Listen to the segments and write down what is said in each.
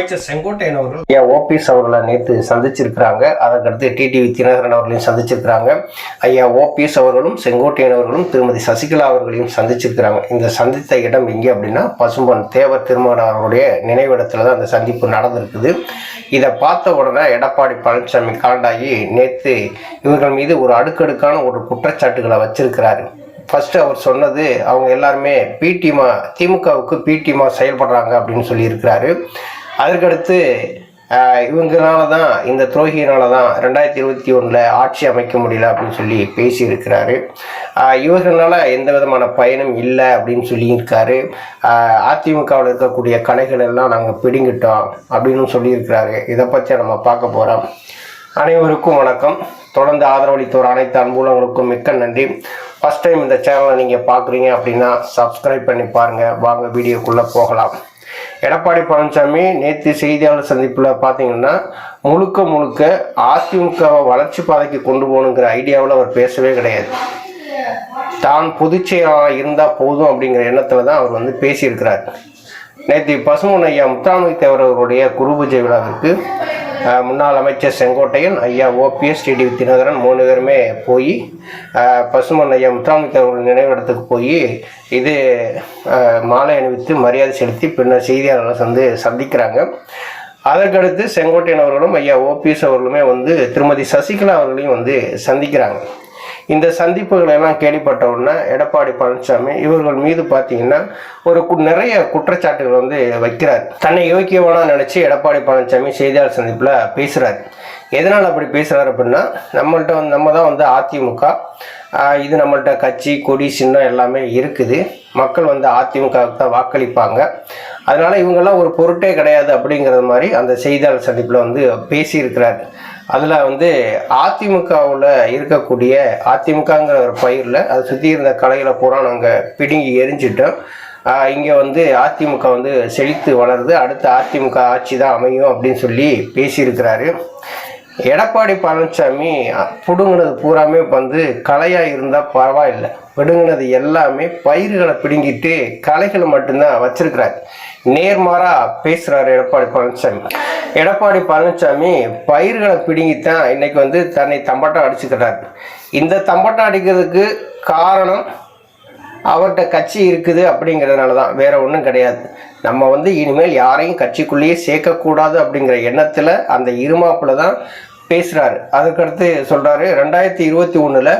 அமைச்சர் செங்கோட்டையன் அவர்கள் ஐயா ஓபிஎஸ் அவர்களை நேற்று சந்திச்சிருக்கிறாங்க. அதற்கடுத்து டிடிவி தினகரன் அவர்களையும் சந்திச்சிருக்கிறாங்க. ஐயா ஓபிஎஸ் அவர்களும் செங்கோட்டையன் அவர்களும் திருமதி சசிகலா அவர்களையும் சந்திச்சிருக்கிறாங்க. இந்த சந்தித்த இடம் எங்கே அப்படின்னா பசும்பன் தேவர் திருமகன் அவர்களுடைய நினைவிடத்தில் தான் அந்த சந்திப்பு நடந்திருக்குது. இதை பார்த்த உடனே எடப்பாடி பழனிசாமி காண்டாகி நேற்று இவர்கள் மீது ஒரு அடுக்கடுக்கான ஒரு குற்றச்சாட்டுகளை வச்சிருக்கிறாரு. ஃபஸ்ட்டு அவர் சொன்னது அவங்க எல்லாருமே பிடிமா திமுகவுக்கு பிடிமா செயல்படுறாங்க அப்படின்னு சொல்லியிருக்கிறாரு. அதற்கடுத்து இவங்கனால தான் இந்த துரோகியினால தான் ரெண்டாயிரத்தி இருபத்தி ஒன்றில் ஆட்சி அமைக்க முடியல அப்படின்னு சொல்லி பேசியிருக்கிறாரு. இவர்களால் எந்த விதமான பயனும் இல்லை அப்படின்னு சொல்லியிருக்காரு. அதிமுகவில் இருக்கக்கூடிய கலைகள் எல்லாம் நாங்கள் பிடுங்கிட்டோம் அப்படின்னு சொல்லியிருக்கிறாரு. இதை பற்றி நம்ம பார்க்க போகிறோம் அனைவருக்கும் வணக்கம். தொடர்ந்து ஆதரவளித்தோர் அனைத்து அன்புலங்களுக்கும் மிக்க நன்றி. ஃபஸ்ட் டைம் இந்த சேனலை நீங்கள் பார்க்குறீங்க அப்படின்னா சப்ஸ்கிரைப் பண்ணி பாருங்கள் வாங்க வீடியோக்குள்ளே போகலாம். எடப்பாடி பழனிசாமி நேற்று செய்தியாளர் சந்திப்பில் பார்த்தீங்கன்னா முழுக்க முழுக்க அதிமுகவை வளர்ச்சி பாதைக்கு கொண்டு போகணுங்கிற ஐடியாவில் அவர் பேசவே கிடையாது. தான் பொதுச் செயலாளர் இருந்தால் போதும் அப்படிங்கிற எண்ணத்தில் தான் அவர் வந்து பேசியிருக்கிறார். நேற்று பசுமன் ஐயா முத்தாமை தேவர் அவருடைய குரு பூஜை விழாவிற்கு முன்னாள் அமைச்சர் செங்கோட்டையன் ஐயா ஓபிஎஸ் டிடிவி தினகரன் மூணு பேருமே போய் பசுமன் ஐயா முத்தாமிக்க தேவர் நினைவிடத்துக்கு போய் இது மாலை அணிவித்து மரியாதை செலுத்தி பின்னர் செய்தியாளர்களை வந்து சந்திக்கிறாங்க. அதற்கடுத்து செங்கோட்டையன் அவர்களும் ஐயா ஓபிஎஸ் அவர்களுமே வந்து திருமதி சசிகலா அவர்களையும் வந்து சந்திக்கிறாங்க. இந்த சந்திப்புகள் எல்லாம் கேள்விப்பட்ட உடனே எடப்பாடி பழனிசாமி இவர்கள் மீது பார்த்தீங்கன்னா ஒரு நிறைய குற்றச்சாட்டுகள் வந்து வைக்கிறார். தன்னை யோக்கியவானா நினச்சி எடப்பாடி பழனிசாமி செய்தியாளர் சந்திப்பில் பேசுகிறார் எதனால் அப்படி பேசுகிறார் அப்படின்னா நம்மள்ட்ட வந்து நம்ம தான் வந்து அதிமுக இது நம்மள்ட்ட கட்சி கொடி சின்னம் எல்லாமே இருக்குது. மக்கள் வந்து அதிமுகவுக்கு தான் வாக்களிப்பாங்க. அதனால இவங்கெல்லாம் ஒரு பொருட்டே கிடையாது அப்படிங்கிறது மாதிரி அந்த செய்தியாளர் சந்திப்பில் வந்து பேசியிருக்கிறார். அதில் வந்து அதிமுகவில் இருக்கக்கூடிய அதிமுகங்கிற ஒரு பயிரில் அதை சுற்றி இருந்த கலைகளை பூரா நாங்கள் பிடுங்கி எரிஞ்சிட்டோம். இங்கே வந்து அதிமுக வந்து செழித்து வளருது. அடுத்த அதிமுக ஆட்சி தான் அமையும் அப்படின்னு சொல்லி பேசியிருக்கிறாரு. எடப்பாடி பழனிசாமி பிடுங்கினது பூராமே வந்து கலையாக இருந்தால் பரவாயில்லை. பிடுங்கினது எல்லாமே பயிர்களை பிடுங்கிட்டு கலைகளை மட்டும்தான் வச்சிருக்கிறாரு. நேர்மாறா பேசுகிறாரு எடப்பாடி பழனிசாமி. எடப்பாடி பழனிசாமி பயிர்களை பிடுங்கித்தான் இன்னைக்கு வந்து தன்னை தம்பட்டம் அடிச்சுக்கிறாரு. இந்த தம்பட்டம் அடிக்கிறதுக்கு காரணம் அவர்கிட்ட கட்சி இருக்குது அப்படிங்கிறதுனால தான். வேற ஒன்றும் கிடையாது. நம்ம வந்து இனிமேல் யாரையும் கட்சிக்குள்ளேயே சேர்க்கக்கூடாது அப்படிங்கிற எண்ணத்தில் அந்த இருமாப்பில் தான் பேசுகிறாரு அதுக்கடுத்து சொல்கிறாரு ரெண்டாயிரத்தி இருபத்தி ஒன்றில்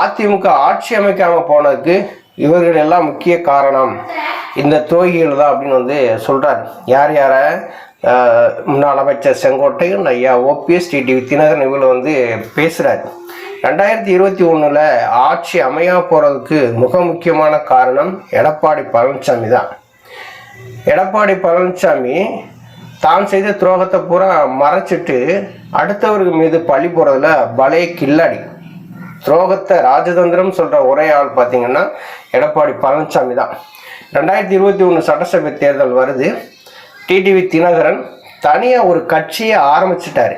அதிமுக ஆட்சி அமைக்காமல் போனதுக்கு இவர்கள் எல்லாம் முக்கிய காரணம். இந்த துரோகிகள் தான் அப்படின்னு வந்து சொல்கிறார் யார் யாரை? முன்னாள் அமைச்சர் செங்கோட்டையன் ஐயா ஓபிஎஸ் டிடிவி தினகரன் இவங்களை வந்து பேசுகிறார் ரெண்டாயிரத்தி இருபத்தி ஒன்றில் ஆட்சி அமையா போகிறதுக்கு மிக முக்கியமான காரணம் எடப்பாடி பழனிசாமி தான். எடப்பாடி பழனிசாமி தான் செய்த துரோகத்தை பூரா மறைச்சிட்டு அடுத்தவர்கள் மீது பழி போகிறதுல பலே கில்லாடி. துரோகத்தை ராஜதந்திரம் சொல்கிற ஒரே ஆள் பார்த்தீங்கன்னா எடப்பாடி பழனிசாமி தான். ரெண்டாயிரத்தி இருபத்தி ஒன்று சட்டசபை தேர்தல் வருது. டிடிவி தினகரன் தனியாக ஒரு கட்சியை ஆரம்பிச்சிட்டாரு.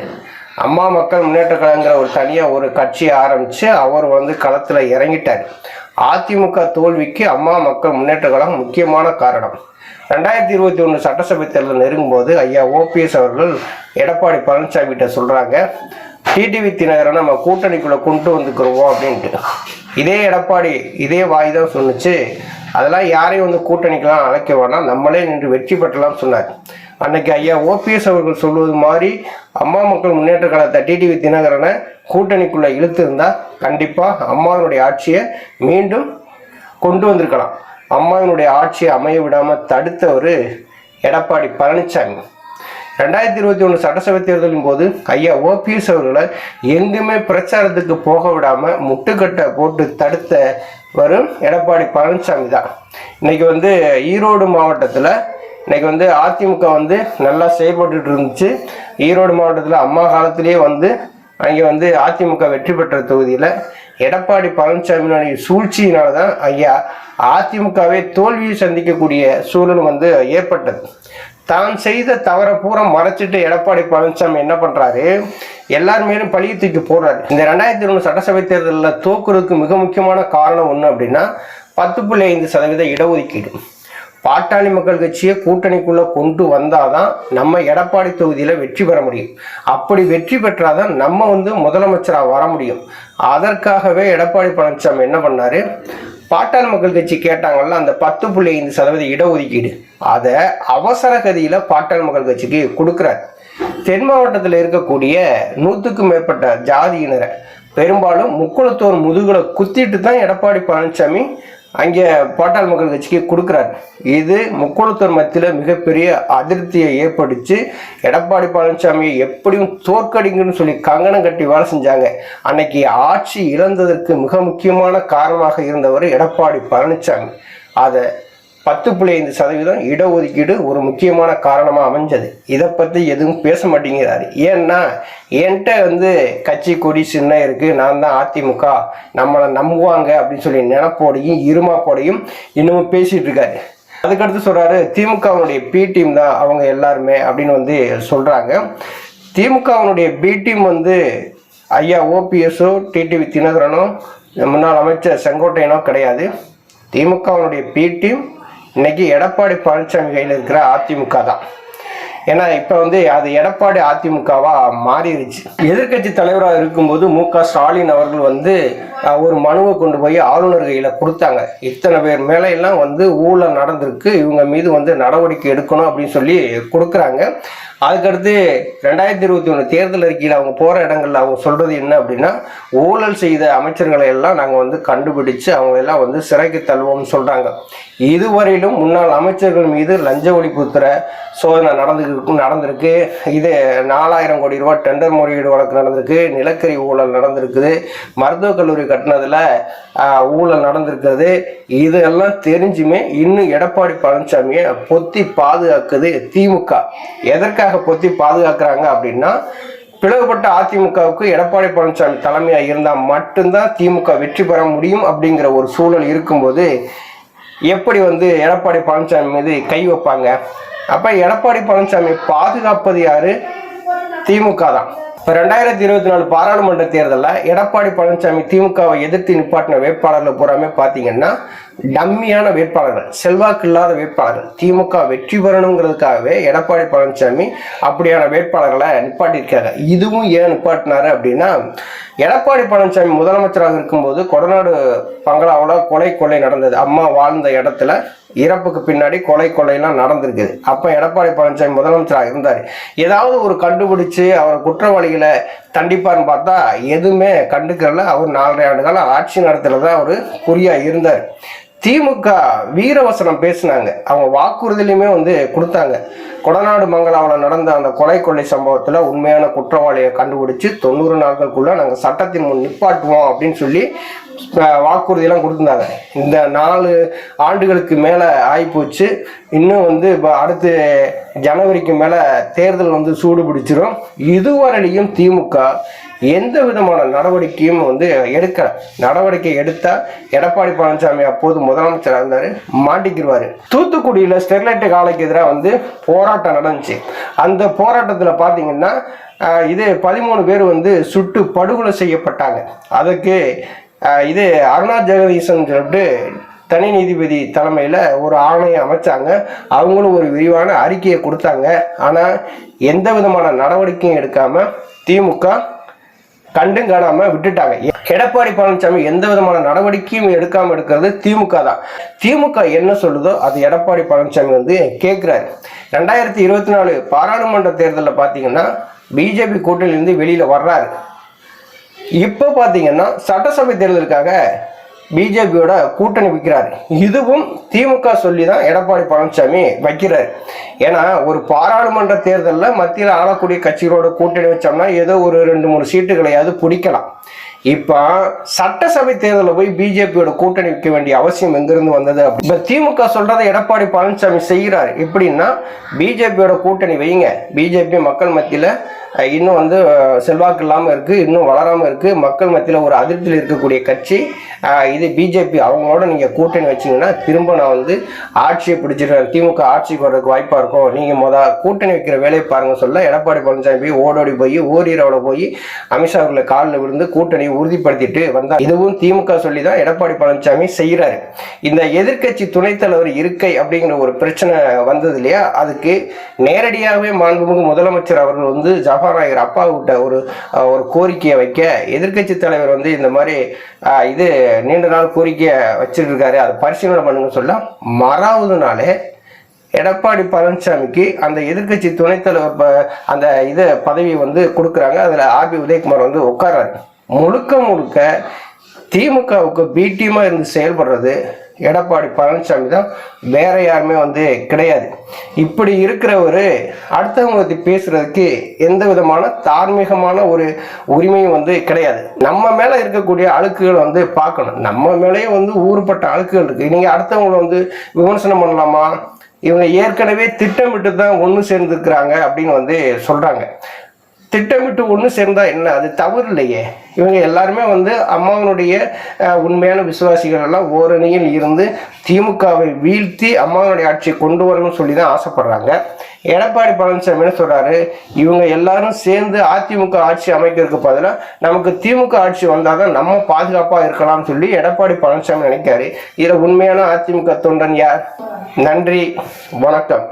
அம்மா மக்கள் முன்னேற்ற கழகங்கிற ஒரு தனியாக ஒரு கட்சியை ஆரம்பித்து அவர் வந்து களத்தில் இறங்கிட்டார். அதிமுக தோல்விக்கு அம்மா மக்கள் முன்னேற்ற கழகம் முக்கியமான காரணம். ரெண்டாயிரத்தி இருபத்தி ஒன்று சட்டசபை தேர்தல் நெருங்கும்போது ஐயா ஓபிஎஸ் அவர்கள் எடப்பாடி பழனிசாமி கிட்ட சொல்கிறாங்க டிடிவி தினகரை நம்ம கூட்டணிக்குள்ளே கொண்டு வந்துக்கிறோம் அப்படின்ட்டு. இதே எடப்பாடி இதே வாய் தான் சொன்னிச்சு. அதெல்லாம் யாரையும் வந்து கூட்டணிக்கெல்லாம் அழைக்க வேணாம். நம்மளே நின்று வெற்றி பெற்றலாம் சொன்னார். அன்னைக்கு ஐயா ஓபிஎஸ் அவர்கள் சொல்வது மாதிரி அம்மா மக்கள் முன்னேற்ற கழகத்தை டிடிவி தினகரனை கூட்டணிக்குள்ளே இழுத்திருந்தா கண்டிப்பாக அம்மாவினுடைய ஆட்சியை மீண்டும் கொண்டு வந்திருக்கலாம். அம்மாவினுடைய ஆட்சியை அமைய விடாமல் தடுத்தவர் எடப்பாடி பழனிசாமி. ரெண்டாயிரத்தி இருபத்தி ஒன்று சட்டசபை தேர்தலின் போது ஐயா ஓபிஎஸ் அவர்களை எங்குமே பிரச்சாரத்துக்கு போக விடாமல் முட்டுக்கட்டை போட்டு தடுத்த வரும் எடப்பாடி பழனிசாமி தான். இன்றைக்கி வந்து ஈரோடு மாவட்டத்தில் இன்னைக்கு வந்து அதிமுக வந்து நல்லா செயல்பட்டு இருந்துச்சு. ஈரோடு மாவட்டத்தில் அம்மா காலத்திலேயே வந்து அங்கே வந்து அதிமுக வெற்றி பெற்ற தொகுதியில் எடப்பாடி பழனிசாமியினுடைய சூழ்ச்சியினால தான் ஐயா அதிமுகவே தோல்வியை சந்திக்கக்கூடிய சூழல் வந்து ஏற்பட்டது. தான் செய்த தவறை பூரா மறைச்சிட்டு எடப்பாடி பழனிசாமி என்ன பண்ணுறாரு எல்லார் மேலும் பழிய தூக்கி போடுறாரு. இந்த ரெண்டாயிரத்தி ஒன்று சட்டசபை தேர்தலில் தோக்குறதுக்கு மிக முக்கியமான காரணம் ஒன்று அப்படின்னா பத்து புள்ளி ஐந்து சதவீத இடஒதுக்கீடு. பாட்டாளி மக்கள் கட்சியை கூட்டணிக்குள்ளே கொண்டு வந்தாதான் நம்ம எடப்பாடி தொகுதியில வெற்றி பெற முடியும். அப்படி வெற்றி பெற்றாதான் நம்ம வந்து முதலமைச்சராக வர முடியும். அதற்காகவே எடப்பாடி பழனிசாமி என்ன பண்ணாரு? பாட்டாளி மக்கள் கட்சி கேட்டாங்கல்ல அந்த பத்து புள்ளி ஐந்து சதவீத இடஒதுக்கீடு. அதை அவசர கதியில பாட்டாளி மக்கள் கட்சிக்கு கொடுக்குறாரு. தென் மாவட்டத்தில் இருக்கக்கூடிய நூற்றுக்கும் மேற்பட்ட ஜாதியினரை பெரும்பாலும் முக்குளத்தோர் முதுகுல குத்திட்டு தான் எடப்பாடி பழனிசாமி அங்கே பாட்டாள் மக்கள் கட்சிக்கு கொடுக்குறாரு. இது முக்குளத்தூர் மத்தியில் மிகப்பெரிய அதிருப்தியை ஏற்படுத்தி எடப்பாடி பழனிசாமியை எப்படியும் தோற்கடிங்கன்னு சொல்லி கங்கணம் கட்டி வேலை செஞ்சாங்க. அன்னைக்கு ஆட்சி இழந்ததற்கு மிக முக்கியமான காரணமாக இருந்தவர் எடப்பாடி பழனிசாமி. அதை பத்து புள்ளி ஐந்து சதவீதம் இடஒதுக்கீடு ஒரு முக்கியமான காரணமாக அமைஞ்சது. இதை பற்றி எதுவும் பேச மாட்டேங்கிறாரு. ஏன்னா என்கிட்ட வந்து கட்சி கொடி சின்ன இருக்குது நான் தான் அதிமுக. நம்மளை நம்புவாங்க அப்படின்னு சொல்லி நினப்போடையும் இருமாப்போடையும் இன்னமும் பேசிகிட்டு இருக்காரு. அதுக்கடுத்து சொல்கிறாரு திமுகவினுடைய பி டீம் தான் அவங்க எல்லாருமே அப்படின்னு வந்து சொல்கிறாங்க திமுகவினுடைய பி டீம் வந்து ஐயா ஓபிஎஸோ டிடிவி தினகரனோ முன்னாள் அமைச்சர் செங்கோட்டையனோ கிடையாது. திமுகவினுடைய பி டீம் இன்னைக்கு எடப்பாடி பழனிசாமி கையில் இருக்கிற அதிமுக தான். ஏன்னா இப்போ வந்து அது எடப்பாடி அதிமுகவாக மாறிடுச்சு எதிர்க்கட்சி தலைவராக இருக்கும்போது மு க ஸ்டாலின் அவர்கள் வந்து ஒரு மனுவை கொண்டு போய் ஆளுநர் கையில் கொடுத்தாங்க. இத்தனை பேர் மேலே எல்லாம் வந்து ஊழல் நடந்திருக்கு. இவங்க மீது வந்து நடவடிக்கை எடுக்கணும் அப்படின்னு சொல்லி கொடுக்குறாங்க. அதுக்கடுத்து ரெண்டாயிரத்தி இருபத்தி ஒன்று தேர்தல் அறிக்கையில் அவங்க போகிற இடங்களில் அவங்க சொல்கிறது என்ன அப்படின்னா ஊழல் செய்த அமைச்சர்களை எல்லாம் நாங்கள் வந்து கண்டுபிடிச்சு அவங்களெல்லாம் வந்து சிறைக்கு தள்ளுவோம்னு சொல்கிறாங்க இதுவரையிலும் முன்னாள் அமைச்சர்கள் மீது லஞ்ச ஒழிப்புத்துறை சோதனை நடந்து நடந்திருக்கு. இது நாலாயிரம் கோடி ரூபா டெண்டர் முறையீடு வழக்கு நடந்திருக்கு. நிலக்கரி ஊழல் நடந்திருக்குது. மருத்துவக் கல்லூரி கட்டினதில் ஊழல் நடந்திருக்கிறது. இதெல்லாம் தெரிஞ்சுமே இன்னும் எடப்பாடி பழனிசாமியை பொத்தி பாதுகாக்குது திமுக. எதற்காக பொத்தி பாதுகாக்கிறாங்க அப்படின்னா பிளவுபட்ட அதிமுகவுக்கு எடப்பாடி பழனிசாமி தலைமையாக இருந்தால் மட்டும்தான் திமுக வெற்றி பெற முடியும் அப்படிங்கிற ஒரு சூழல் இருக்கும்போது எப்படி வந்து எடப்பாடி பழனிசாமி மீது கை வைப்பாங்க? அப்போ எடப்பாடி பழனிசாமி பாதுகாப்பது யாரு? திமுக தான். இப்போ ரெண்டாயிரத்தி இருபத்தி நாலு பாராளுமன்ற தேர்தலில் எடப்பாடி பழனிசாமி திமுகவை எதிர்த்து நிப்பாட்டின வேட்பாளர்கள் பூராமே பார்த்தீங்கன்னா டம்மியான வேட்பாளர்கள் செல்வாக்கு இல்லாத வேட்பாளர்கள். திமுக வெற்றி பெறணுங்கிறதுக்காகவே எடப்பாடி பழனிசாமி அப்படியான வேட்பாளர்களை நிப்பாட்டியிருக்காங்க. இதுவும் ஏன் நிப்பாட்டினாரு அப்படின்னா எடப்பாடி பழனிசாமி முதலமைச்சராக இருக்கும்போது கொடநாடு பங்களாவில் கொலை கொள்ளை நடந்தது. அம்மா வாழ்ந்த இடத்துல இறப்புக்கு பின்னாடி கொலை கொலையெல்லாம் நடந்திருக்குது அப்போ எடப்பாடி பழனிசாமி முதலமைச்சராக இருந்தார். ஏதாவது ஒரு கண்டுபிடிச்சு அவர் குற்றவாளிகளை தண்டிப்பார்னு பார்த்தா எதுவுமே கண்டுக்கிறல. அவர் நாலரை ஆண்டு காலம் ஆட்சி நடத்துகிறதா அவர் குறியாக இருந்தார். திமுக வீரவசனம் பேசினாங்க. அவங்க வாக்குறுதிலையுமே வந்து கொடுத்தாங்க. கொடநாடு மங்களாவில் நடந்த அந்த கொலை கொள்ளை சம்பவத்தில் உண்மையான குற்றவாளியை கண்டுபிடிச்சு தொண்ணூறு நாட்களுக்குள்ளே நாங்கள் சட்டத்தின் முன் நிப்பாட்டுவோம் அப்படின்னு சொல்லி வாக்குறுதியெல்லாம் கொடுத்துருந்தாங்க. இந்த நாலு ஆண்டுகளுக்கு மேலே ஆகிப்போச்சு இன்னும் வந்து இப்போ அடுத்து ஜனவரிக்கு மேலே தேர்தல் வந்து சூடு பிடிச்சிரும். இதுவரையிலையும் திமுக எந்த விதமான நடவடிக்கையும் வந்து எடுக்கல. நடவடிக்கை எடுத்தால் எடப்பாடி பழனிசாமி அப்போது முதலமைச்சராக இருந்தார் மாட்டிக்கிடுவார் தூத்துக்குடியில் ஸ்டெர்லைட் காலைக்கு எதிராக வந்து போராட்டம் போராட்டம் நடந்துச்சு. அந்த போராட்டத்தில் பார்த்தீங்கன்னா இது பதிமூணு பேர் வந்து சுட்டு படுகொலை செய்யப்பட்டாங்க. அதுக்கு இது அருணா ஜெகதீசன் சொல்லிட்டு தனி நீதிபதி தலைமையில் ஒரு ஆணையை அமைச்சாங்க. அவங்களும் ஒரு விரிவான அறிக்கையை கொடுத்தாங்க. ஆனால் எந்த விதமான நடவடிக்கையும் எடுக்காமல் திமுக கண்டும் காணாம விட்டுட்டாங்க. எடப்பாடி பழனிசாமி எந்த விதமான நடவடிக்கையும் எடுக்காம இருக்கிறது திமுக தான். திமுக என்ன சொல்லுதோ அது எடப்பாடி பழனிசாமி வந்து கேட்கிறாரு ரெண்டாயிரத்தி இருபத்தி நாலு பாராளுமன்ற தேர்தலில் பார்த்தீங்கன்னா பிஜேபி கூட்டணியிலிருந்து வெளியில வர்றாரு. இப்போ பார்த்தீங்கன்னா சட்டசபை தேர்தலுக்காக பிஜேபியோட கூட்டணி வைக்கிறாரு. இதுவும் திமுக சொல்லி தான் எடப்பாடி பழனிசாமி வைக்கிறாரு. ஏன்னா ஒரு பாராளுமன்ற தேர்தலில் மத்தியில் ஆளக்கூடிய கட்சிகளோட கூட்டணி வச்சோம்னா ஏதோ ஒரு ரெண்டு மூணு சீட்டுகளையாவது பிடிக்கலாம். இப்போ சட்டசபை தேர்தலில் போய் பிஜேபியோட கூட்டணி வைக்க வேண்டிய அவசியம் எங்கிருந்து வந்தது இப்போ திமுக சொல்கிறத எடப்பாடி பழனிசாமி செய்கிறார். எப்படின்னா பிஜேபியோட கூட்டணி வைங்க. பிஜேபி மக்கள் மத்தியில் இன்னும் வந்து செல்வாக்கு இல்லாமல் இருக்குது இன்னும் வளராமல் இருக்குது மக்கள் மத்தியில் ஒரு அதிருப்தியில் இருக்கக்கூடிய கட்சி இது பிஜேபி அவங்களோட நீங்கள் கூட்டணி வச்சீங்கன்னா திரும்ப நான் வந்து ஆட்சியை பிடிச்சிருக்கேன் திமுக ஆட்சிக்கு வர்றதுக்கு வாய்ப்பாக இருக்கும். நீங்கள் மொதல் கூட்டணி வைக்கிற வேலையை பாருங்கள் சொல்ல. எடப்பாடி பழனிசாமி போய் ஓடோடி போய் ஓரிரோட போய் அமித்ஷா அவர்களை காலில் விழுந்து கூட்டணியை உறுதிப்படுத்திட்டு வந்தார். இதுவும் திமுக சொல்லி தான் எடப்பாடி பழனிசாமி செய்கிறாரு இந்த எதிர்க்கட்சி துணைத் தலைவர் இருக்கை அப்படிங்கிற ஒரு பிரச்சனை வந்தது இல்லையா? அதுக்கு நேரடியாகவே மாண்புமிகு முதலமைச்சர் அவர்கள் வந்து ஜவஹர் நாயகர் அப்பா விட்ட ஒரு ஒரு கோரிக்கையை வைக்க எதிர்க்கட்சி தலைவர் வந்து இந்த மாதிரி இது நீண்ட நாள் கோரிக்கையை வச்சிருக்காரு. இருக்காரு அதை பரிசீலனை பண்ணுங்கன்னு சொல்ல மறாவது நாளே எடப்பாடி பழனிசாமிக்கு அந்த எதிர்க்கட்சி துணைத் தலைவர் ப- அந்த இது பதவியை வந்து கொடுக்குறாங்க. அதில் ஆர்பி உதயகுமார் வந்து உட்கார்றாரு. முழுக்க முழுக்க திமுகவுக்கு பீட்டியமாக இருந்து செயல்படுறது எடப்பாடி பழனிசாமி தான் வேற யாருமே வந்து கிடையாது. இப்படி இருக்கிறவர் அடுத்தவங்க பற்றி பேசுறதுக்கு எந்த விதமான தார்மீகமான ஒரு உரிமையும் வந்து கிடையாது. நம்ம மேலே இருக்கக்கூடிய அழுக்குகள் வந்து பார்க்கணும். நம்ம மேலேயே வந்து ஊறுபட்ட அழுக்குகள் இருக்கு. நீங்கள் அடுத்தவங்களை வந்து விமர்சனம் பண்ணலாமா? இவங்க ஏற்கனவே திட்டமிட்டு தான் ஒன்று சேர்ந்துருக்கிறாங்க அப்படின்னு வந்து சொல்கிறாங்க திட்டமிட்டு ஒன்று சேர்ந்தா என்ன? அது தவறு இல்லையே. இவங்க எல்லாருமே வந்து அம்மாவனுடைய உண்மையான விசுவாசிகள் எல்லாம் ஓரணியில் இருந்து திமுகவை வீழ்த்தி அம்மாவனுடைய ஆட்சியை கொண்டு வரணும்னு சொல்லி தான் ஆசைப்படுறாங்க. எடப்பாடி பழனிசாமி என்ன இவங்க எல்லாரும் சேர்ந்து அதிமுக ஆட்சி அமைக்கிறதுக்கு பதிலாக நமக்கு திமுக ஆட்சி வந்தால் தான் நம்ம பாதுகாப்பாக இருக்கலாம்னு சொல்லி எடப்பாடி பழனிசாமி நினைக்காரு. இதில் உண்மையான அதிமுக தொண்டன் யார்? நன்றி. வணக்கம்.